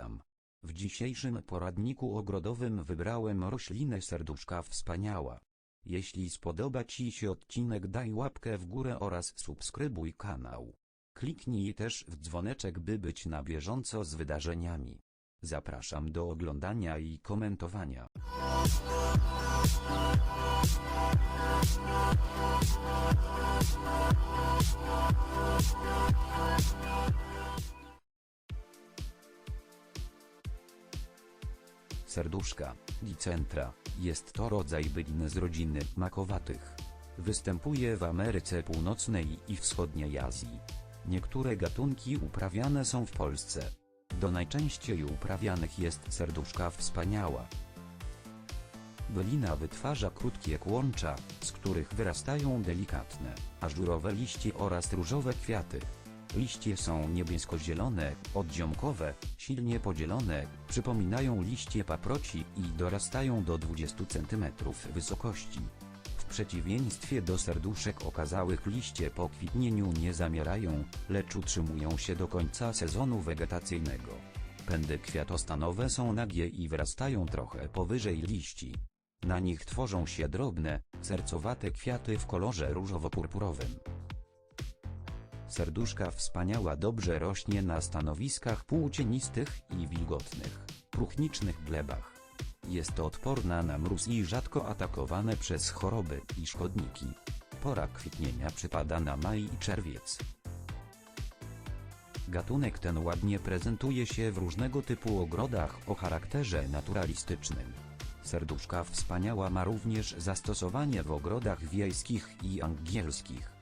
witam. W dzisiejszym poradniku ogrodowym wybrałem roślinę serduszka wspaniała. Jeśli spodoba Ci się odcinek daj łapkę w górę oraz subskrybuj kanał. Kliknij też w dzwoneczek by być na bieżąco z wydarzeniami. Zapraszam do oglądania i komentowania. Serduszka, dicentra, jest to rodzaj byliny z rodziny makowatych. Występuje w Ameryce Północnej i Wschodniej Azji. Niektóre gatunki uprawiane są w Polsce. Do najczęściej uprawianych jest serduszka wspaniała. Bylina wytwarza krótkie kłącza, z których wyrastają delikatne, ażurowe liście oraz różowe kwiaty. Liście są niebiesko-zielone, oddziomkowe, silnie podzielone, przypominają liście paproci i dorastają do 20 cm wysokości. W przeciwieństwie do serduszek okazałych liście po kwitnieniu nie zamierają, lecz utrzymują się do końca sezonu wegetacyjnego. Pędy kwiatostanowe są nagie i wyrastają trochę powyżej liści. Na nich tworzą się drobne, sercowate kwiaty w kolorze różowo-purpurowym. Serduszka wspaniała dobrze rośnie na stanowiskach półcienistych i wilgotnych, próchnicznych glebach. Jest odporna na mróz i rzadko atakowane przez choroby i szkodniki. Pora kwitnienia przypada na maj i czerwiec. Gatunek ten ładnie prezentuje się w różnego typu ogrodach o charakterze naturalistycznym. Serduszka wspaniała ma również zastosowanie w ogrodach wiejskich i angielskich.